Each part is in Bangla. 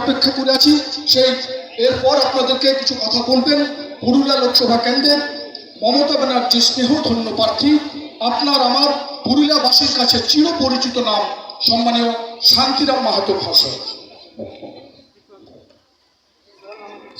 অপেক্ষা করে আছি। সেই, এরপর আপনাদেরকে কিছু কথা বলবেন। পুরুলিয়া লোকসভা কেন্দ্রের মমতা ব্যানার্জি স্নেহ ধন্য প্রার্থী, আপনার আমার পুরুলিয়াবাসীর কাছে চিরপরিচিত নাম, সম্মানীয় শান্তিরাম মাহাতো মহাশয়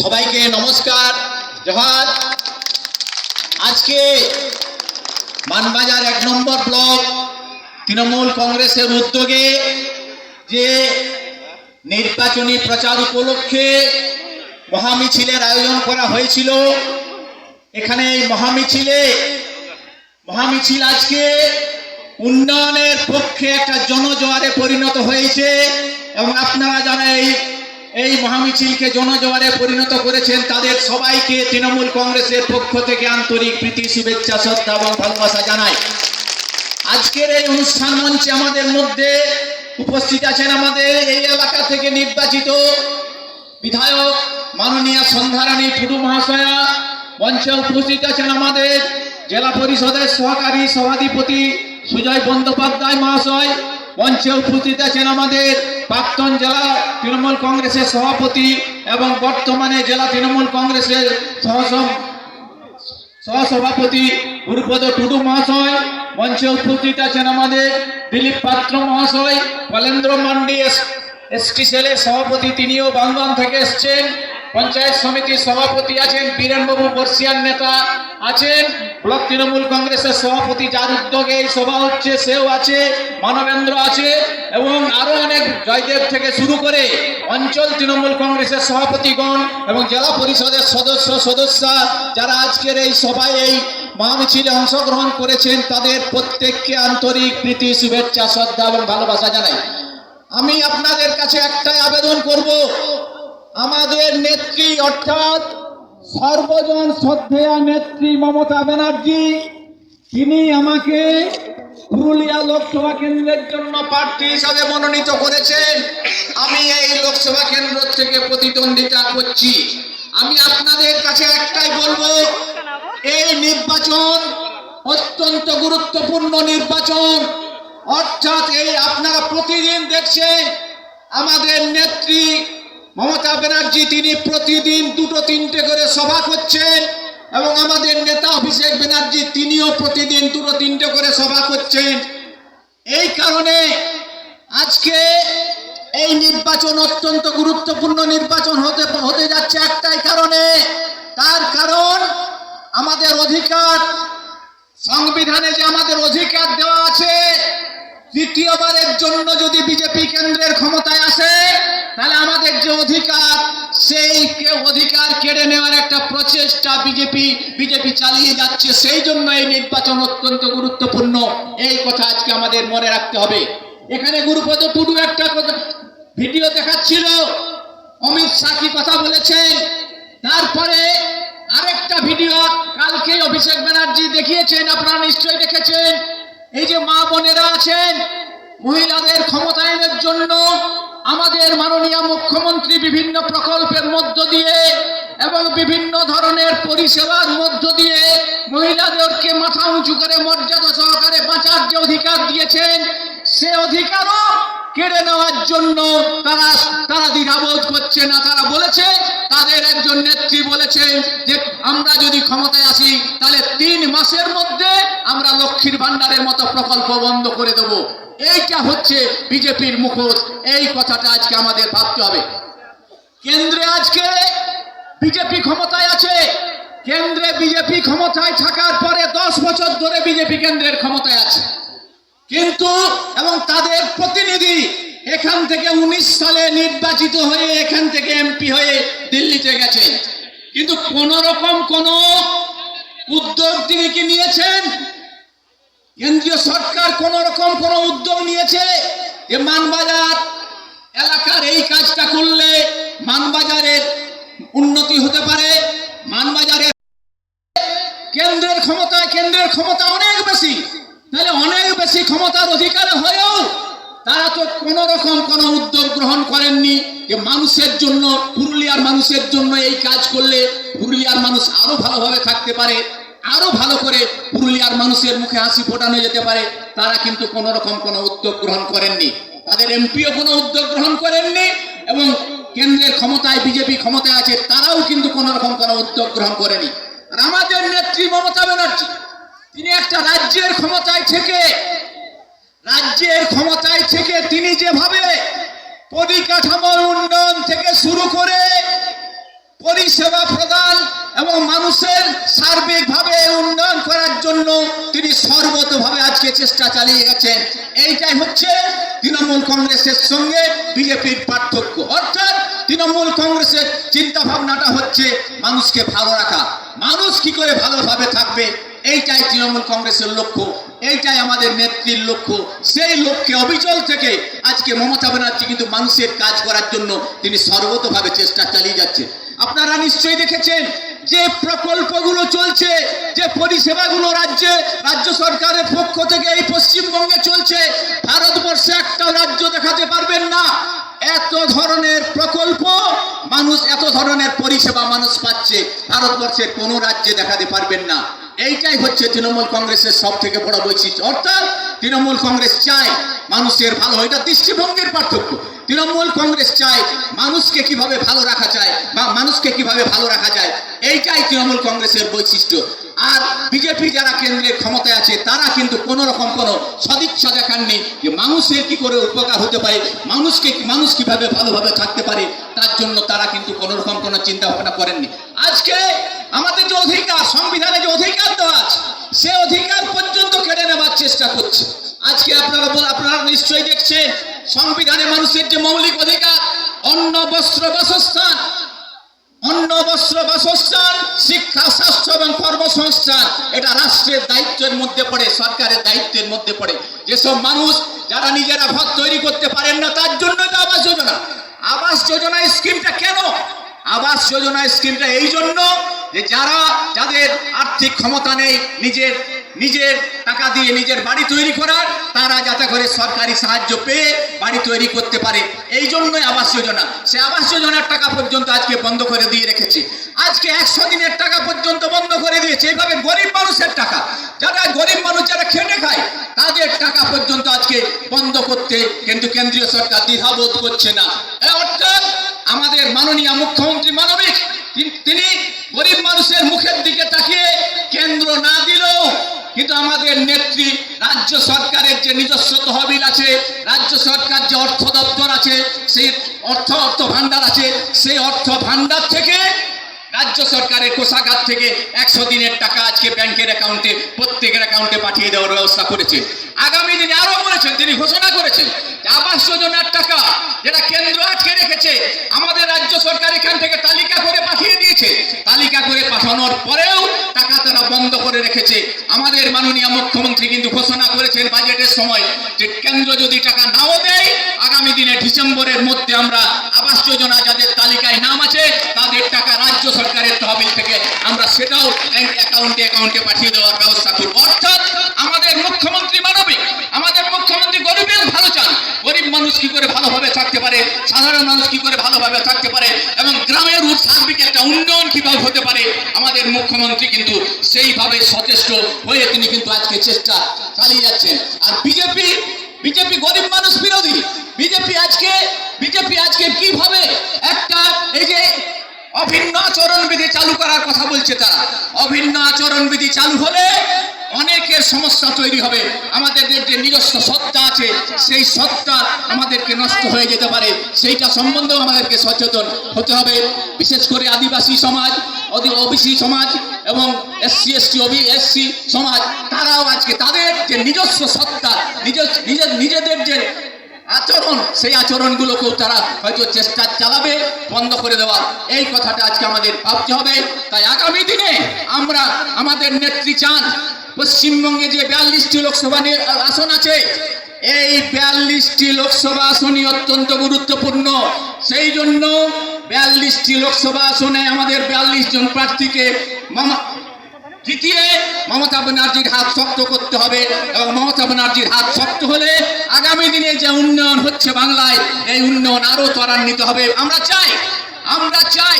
সবাইকে নমস্কার জহার আজকে মানবাজার এক নম্বর ব্লক তৃণমূল কংগ্রেসের উদ্যোগে যে নির্বাচনী প্রচার উপলক্ষে মহামিছিলের আয়োজন করা হয়েছিল। এখানে এই মহামিছিলে, মহামিছিল আজকে উন্নয়নের পক্ষে একটা জনজোয়ারে পরিণত হয়েছে এবং আপনারা যারা এই এই মহামিছিলকে জনজোয়ারে পরিণত করেছেন, তাদের সবাইকে তৃণমূল কংগ্রেসের পক্ষ থেকে আন্তরিক প্রীতি, শুভেচ্ছা, শ্রদ্ধা এবং ভালোবাসা জানায় আজকের এই অনুষ্ঠান মঞ্চে আমাদের মধ্যে উপস্থিত আছেন আমাদের এই এলাকা থেকে নির্বাচিত বিধায়ক মাননীয় সন্ধ্যারানী টুডু মহাশয়া। মঞ্চে উপস্থিত আছেন আমাদের জেলা পরিষদের সহকারী সভাধিপতি সুজয় বন্দ্যোপাধ্যায় মহাশয়। মঞ্চে উপস্থিত আছেন আমাদের প্রাক্তন জেলা তৃণমূল কংগ্রেসের সভাপতি এবং বর্তমানে জেলা তৃণমূল কংগ্রেসের সহ সহসভাপতি গুরুপদ টুডু মহাশয়, মঞ্চে উপস্থিত আছেন আমাদের দিলীপ পাত্র মহাশয় বলেন্দ্র মান্ডি এসটি সেলের সভাপতি, তিনিও বাংলাম থেকে এসছেন। পঞ্চায়েত সমিতির সভাপতি আছেন বীরেনবাবু বর্ষিয়ান নেতা আছেন ব্লক তৃণমূল কংগ্রেসের সভাপতি যার উদ্যোগে, এই সভা হচ্ছে, সেও আছে, মানবেন্দ্র আছে, এবং আরও অনেক জয়দেব থেকে শুরু করে অঞ্চল তৃণমূল কংগ্রেসের সভাপতিগণ এবং জেলা পরিষদের সদস্য, সদস্যা যারা আজকের এই সভায় এই মহামিছিলে অংশগ্রহণ করেছেন, তাদের প্রত্যেককে আন্তরিক প্রীতি, শুভেচ্ছা, শ্রদ্ধা এবং ভালোবাসা জানাই। আমি আপনাদের কাছে একটাই আবেদন করব আমাদের নেত্রী অর্থাৎ সর্বজন শ্রদ্ধেয়া নেত্রী মমতা ব্যানার্জি, তিনি আমাকে পুরুলিয়া লোকসভা কেন্দ্রের জন্য প্রার্থী হিসাবে মনোনীত করেছেন। আমি এই লোকসভা কেন্দ্র থেকে প্রতিদ্বন্দ্বিতা করছি। আমি আপনাদের কাছে একটাই বলব, এই নির্বাচন অত্যন্ত গুরুত্বপূর্ণ নির্বাচন। অর্থাৎ এই আপনারা প্রতিদিন দেখছেন, আমাদের নেত্রী মমতা ব্যানার্জি, তিনি প্রতিদিন দুটো, তিনটে করে সভা করছেন এবং আমাদের নেতা অভিষেক ব্যানার্জি, তিনিও প্রতিদিন দুটো, তিনটে করে সভা করছেন। এই কারণে আজকে এই নির্বাচন অত্যন্ত গুরুত্বপূর্ণ নির্বাচন হতে হতে যাচ্ছে একটাই কারণে। তার কারণ আমাদের অধিকার, সংবিধানে যে আমাদের অধিকার দেওয়া আছে তৃতীয়বারের জন্য যদি বিজেপি কেন্দ্রের ক্ষমতায় আসে, তাহলে আমাদের যে অধিকার, সেই অধিকার কেড়ে নেওয়ার একটা প্রচেষ্টা বিজেপি বিজেপি চালিয়ে যাচ্ছে, সেই জন্য এই নির্বাচন অত্যন্ত গুরুত্বপূর্ণ। এই কথা আজকে আমাদের মনে রাখতে হবে। এখানে গুরুপদ টুডু একটা ভিডিও দেখাচ্ছিল। অমিত শাহ কি কথা বলেছেন? তারপরে আরেকটা ভিডিও কালকে অভিষেক ব্যানার্জি দেখিয়েছেন, আপনারা নিশ্চয়ই দেখেছেন। এই যে মা বোনেরা আছেন, মহিলাদের ক্ষমতায়নের জন্য আমাদের মাননীয় মুখ্যমন্ত্রী বিভিন্ন প্রকল্পের মধ্য দিয়ে এবং বিভিন্ন ধরনের পরিষেবার মধ্য দিয়ে মহিলাদেরকে মাথা উঁচু করে মর্যাদা সহকারে বাঁচার যে অধিকার দিয়েছেন, সে অধিকারও কেড়ে নেওয়ার জন্য তারা তারা করছে না তারা বলেছে, তাদের একজন নেত্রী বলেছেন যে আমরা যদি ক্ষমতায় আসি, তাহলে তিন মাসের মধ্যে আমরা লক্ষ্মীর ভান্ডারের মতো প্রকল্প বন্ধ করে দেব। এইটা হচ্ছে বিজেপির মুখোশ। এই কথাটা আজকে আমাদের ভাবতে হবে। কেন্দ্রে আজকে বিজেপি ক্ষমতায় আছে। কেন্দ্রে বিজেপি ক্ষমতায় থাকার পরে দশ বছর ধরে বিজেপি কেন্দ্রের ক্ষমতায় আছে। কিন্তু, এবং তাদের প্রতিনিধি এখান থেকে উনিশ সালে নির্বাচিত হয়ে এখান থেকে এমপি হয়ে দিল্লিতে গেছেন কিন্তু কোন রকম কোন উদ্যোগ তিনি কি নিয়েছেন? কেন্দ্রীয় সরকার কোন রকম কোন উদ্যোগ নিয়েছে যে মানবাজার এলাকার এই কাজটা করলে মানবাজারের উন্নতি হতে পারে? মানবাজারের কেন্দ্রের ক্ষমতা কেন্দ্রের ক্ষমতা অনেক বেশি। তাহলে অনেক বেশি ক্ষমতার অধিকার হয়েও তারা তো কোন রকম কোন উদ্যোগ গ্রহণ করেননি যে মানুষের জন্য, পুরুলিয়ার মানুষের জন্য এই কাজ করলে পুরুলিয়ার মানুষ আরও ভালোভাবে থাকতে পারে, আরও ভালো করে পুরুলিয়ার মানুষের মুখে হাসি ফোটানো যেতে পারে, তারা কিন্তু কোন রকম কোন উদ্যোগ গ্রহণ করেননি। তাদের এমপিও কোনো উদ্যোগ গ্রহণ করেননি এবং কেন্দ্রের ক্ষমতায়, বিজেপি ক্ষমতায় আছে, তারাও কিন্তু কোন রকম কোনো উদ্যোগ গ্রহণ করেনি। আর আমাদের নেত্রী মমতা ব্যানার্জি, তিনি একটা রাজ্যের ক্ষমতায় থেকে রাজ্যের ক্ষমতায় থেকে তিনি যেভাবে পরিকাঠামোর উন্নয়ন থেকে শুরু করে পরিষেবা প্রদান এবং মানুষের সার্বিকভাবে উন্নয়ন করার জন্য তিনি সর্বতভাবে আজকে চেষ্টা চালিয়ে গেছেন। এইটাই হচ্ছে তৃণমূল কংগ্রেসের সঙ্গে বিজেপির পার্থক্য। অর্থাৎ তৃণমূল কংগ্রেসের চিন্তা ভাবনাটা হচ্ছে মানুষকে ভালো রাখা। মানুষ কি করে ভালোভাবে থাকবে? এইটাই তৃণমূল কংগ্রেসের লক্ষ্য, এইটাই আমাদের নেত্রীর লক্ষ্য। সেই লক্ষ্যে, অবিচল থেকে আজকে মমতা ব্যানার্জি কিন্তু মানুষের কাজ করার জন্য তিনি সর্বতভাবে চেষ্টা চালিয়ে যাচ্ছেন। আপনারা নিশ্চয়ই দেখেছেন যে প্রকল্পগুলো চলছে, যে পরিষেবাগুলো রাজ্যে, রাজ্য সরকারের পক্ষ থেকে এই পশ্চিমবঙ্গে চলছে। ভারতবর্ষে একটা রাজ্য দেখাতে পারবেন না। এত ধরনের প্রকল্প, মানুষ এত ধরনের পরিষেবা মানুষ পাচ্ছে। ভারতবর্ষের কোনো রাজ্যে দেখাতে পারবেন না। এইটাই হচ্ছে তৃণমূল কংগ্রেসের সব থেকে বড় বৈশিষ্ট্য। অর্থাৎ তৃণমূল কংগ্রেস চায় মানুষের ভালো এটা দৃষ্টিভঙ্গির পার্থক্য। তৃণমূল কংগ্রেস চায় মানুষকে কীভাবে ভালো রাখা যায় বা মানুষকে কীভাবে ভালো রাখা যায়, এইটাই তৃণমূল কংগ্রেসের বৈশিষ্ট্য। আর বিজেপি যারা কেন্দ্রের ক্ষমতায় আছে, তারা কিন্তু কোনো রকম কোনো সদিচ্ছা দেখাননি যে মানুষের কি করে উপকার হতে পারে, মানুষকে মানুষ কীভাবে ভালোভাবে থাকতে পারে, তার জন্য তারা কিন্তু কোনো রকম কোনো চিন্তা ভাবনা করেননি। আজকে আমাদের যে অধিকার, সংবিধানে যে অধিকার দেওয়া আছে, সে অধিকার পর্যন্ত কেড়ে নেবার চেষ্টা করছে। আজকে আপনারা আপনারা নিশ্চয়ই দেখছেন, সংবিধানে মানুষের যে মৌলিক অধিকার, অন্ন, বস্ত্র, বাসস্থান, অন্ন, বস্ত্র, বাসস্থান, শিক্ষা, স্বাস্থ্য এবং কর্মসংস্থান, এটা রাষ্ট্রের দায়িত্বের মধ্যে পড়ে, সরকারের দায়িত্বের মধ্যে পড়ে। যেসব মানুষ যারা নিজেরা ঘর তৈরি করতে পারেন না, তার জন্য তো আবাস যোজনা। আবাস যোজনা স্কিমটা কেন? আবাস যোজনা স্কিমটা এই জন্য যে যারা যাদের আর্থিক ক্ষমতা নেই, নিজের নিজের টাকা দিয়ে নিজের বাড়ি তৈরি করার, তারা যাতে করে সরকারি সাহায্য পেয়ে বাড়ি তৈরি করতে পারে। এই জন্যই আবাস যোজনা। সে আবাস যোজনার টাকা পর্যন্ত আজকে বন্ধ করে দিয়ে রেখেছে। আজকে একশো দিনের টাকা পর্যন্ত বন্ধ করে দিয়েছে। এইভাবে গরিব মানুষের টাকা। যারা গরিব মানুষ যারা খেটে খায়, তাদের টাকা পর্যন্ত আজকে বন্ধ করতে কিন্তু কেন্দ্রীয় সরকার দ্বিধাবোধ করছে না। অর্থাৎ আমাদের মাননীয় মুখ্যমন্ত্রী মানবিক তিন- গরিব মানুষের মুখের দিকে তাকিয়ে কেন্দ্র না দিলেও কিন্তু আমাদের নেত্রী রাজ্য সরকারের যে নিজস্ব তহবিল আছে, রাজ্য সরকার যে অর্থ দপ্তর আছে, সেই অর্থ অর্থ ভান্ডার আছে, সেই অর্থ ভান্ডার থেকে রাজ্য সরকারের কোষাগার থেকে একশো দিনের টাকা আজকে ব্যাংকের অ্যাকাউন্টে, প্রত্যেকের অ্যাকাউন্টে পাঠিয়ে দেওয়ার ব্যবস্থা করেছে। আগামী দিনে আরও বলেছেন, তিনি ঘোষণা করেছেন আবাস যোজনার টাকা যেটা কেন্দ্র আটকে রেখেছে, আমাদের রাজ্য সরকার এখান থেকে তালিকা করে দিয়েছে, তালিকা করে পাঠানোর পরেও টাকা তারা বন্ধ করে রেখেছে। আমাদের মাননীয় মুখ্যমন্ত্রী কিন্তু ঘোষণা করেছেন বাজেটের সময় যে কেন্দ্র যদি টাকা নাও দেয়, আগামী দিনে ডিসেম্বরের মধ্যে আমরা আবাস যোজনা যাদের তালিকায় নাম আছে, তাদের টাকা রাজ্য সরকারের তহবিল থেকে আমরা সেটাও ব্যাংক অ্যাকাউন্টে অ্যাকাউন্টে পাঠিয়ে দেওয়ার ব্যবস্থা করব। অর্থাৎ আমাদের মুখ্যমন্ত্রী মানবিক, আমাদের মুখ্যমন্ত্রী গরিবের ভালো মানুষ কি করে ভালোভাবে থাকতে পারে? সাধারণ মানুষ কি করে ভালোভাবে থাকতে পারে? এবং গ্রামের সার্বিক একটা উন্নয়ন কীভাবে হতে পারে? আমাদের মুখ্যমন্ত্রী কিন্তু সেইভাবে সচেষ্ট হয়ে তিনি কিন্তু আজকে চেষ্টা চালিয়ে যাচ্ছেন। আর বিজেপি বিজেপি গরিব মানুষ বিরোধী। বিজেপি আজকে বিজেপি আজকে কীভাবে একটা এই যে অভিন্ন আচরণ বিধি চালু করার কথা বলছে তারা। অভিন্ন আচরণ বিধি চালু হলে অনেকের সমস্যা তৈরি হবে। আমাদের যে নিজস্ব সত্তা আছে, সেই সত্তা আমাদেরকে নষ্ট হয়ে যেতে পারে। সেইটা সম্বন্ধেও আমাদেরকে সচেতন হতে হবে। বিশেষ করে আদিবাসী সমাজ ওবিসি সমাজ এবং এসসি, এসটি, ওবি এসসি সমাজ, তারাও আজকে তাদের যে নিজস্ব সত্তা নিজের নিজেদের যে আচরণ, সেই আচরণগুলোকেও তারা হয়তো চেষ্টা চালাবে, বন্ধ করে দেওয়া। এই কথাটা আজকে আমাদের ভাবতে হবে। তাই আগামী দিনে আমরা আমাদের নেত্রী চান পশ্চিমবঙ্গে যে বিয়াল্লিশটি লোকসভা আসন আছে, এই বিয়াল্লিশটি লোকসভা আসনই অত্যন্ত গুরুত্বপূর্ণ। সেই জন্য বিয়াল্লিশটি লোকসভা আসনে আমাদের বিয়াল্লিশ জন প্রার্থীকে জিতিয়ে মমতা ব্যানার্জির হাত শক্ত করতে হবে এবং মমতা ব্যানার্জির হাত শক্ত হলে আগামী দিনে যে উন্নয়ন হচ্ছে বাংলায়, এই উন্নয়ন আরও ত্বরান্বিত হবে। আমরা চাই আমরা চাই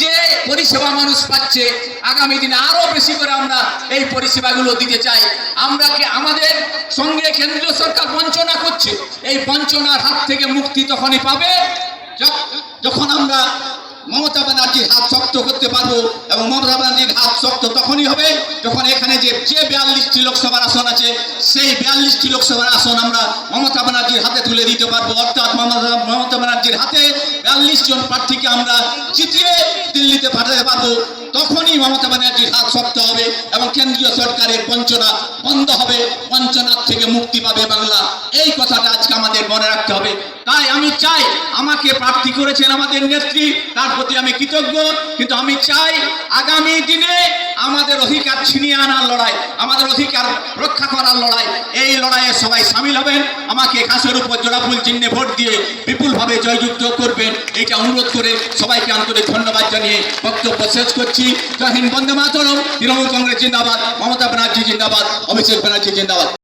যে পরিষেবা মানুষ পাচ্ছে, আগামী দিনে আরও বেশি করে আমরা এই পরিষেবাগুলো দিতে চাই। আমরা কি আমাদের সঙ্গে কেন্দ্রীয় সরকার বঞ্চনা করছে? এই বঞ্চনার হাত থেকে মুক্তি তখনই পাবে যখন আমরা মমতা ব্যানার্জির হাত শক্ত করতে পারব এবং মমতা ব্যানার্জির হাত শক্ত তখনই হবে যখন এখানে যে যে বিয়াল্লিশটি লোকসভার আসন আছে, সেই বিয়াল্লিশটি লোকসভার আসন আমরা মমতা ব্যানার্জির হাতে তুলে দিতে পারব। অর্থাৎ মমতা মমতা ব্যানার্জির হাতে বিয়াল্লিশ জন প্রার্থীকে আমরা জিতিয়ে দিল্লিতে পাঠাতে পারব। তখনই মমতা ব্যানার্জির হাত শক্ত হবে এবং কেন্দ্রীয় সরকারের বঞ্চনা বন্ধ হবে। বঞ্চনার থেকে মুক্তি পাবে বাংলা। এই কথাটা আজকে আমাদের মনে রাখতে হবে। তাই আমি চাই আমাকে প্রার্থী করেছেন আমাদের নেত্রী, তার প্রতি আমি কৃতজ্ঞ। কিন্তু আমি চাই আগামী দিনে আমাদের অধিকার ছিনিয়ে আনার লড়াই, আমাদের অধিকার রক্ষা করার লড়াই, এই লড়াইয়ে সবাই সামিল হবেন। আমাকে ঘাসের উপর জোড়াফুল চিহ্নে ভোট দিয়ে বিপুলভাবে জয়যুক্ত করবেন। এইটা অনুরোধ করে সবাইকে আন্তরিক ধন্যবাদ জানিয়ে বক্তব্য শেষ করছি। জয় হিন্দ, বন্দে মাতরম। তৃণমূল কংগ্রেস জিন্দাবাদ, মমতা ব্যানার্জি জিন্দাবাদ, অভিষেক ব্যানার্জি জিন্দাবাদ।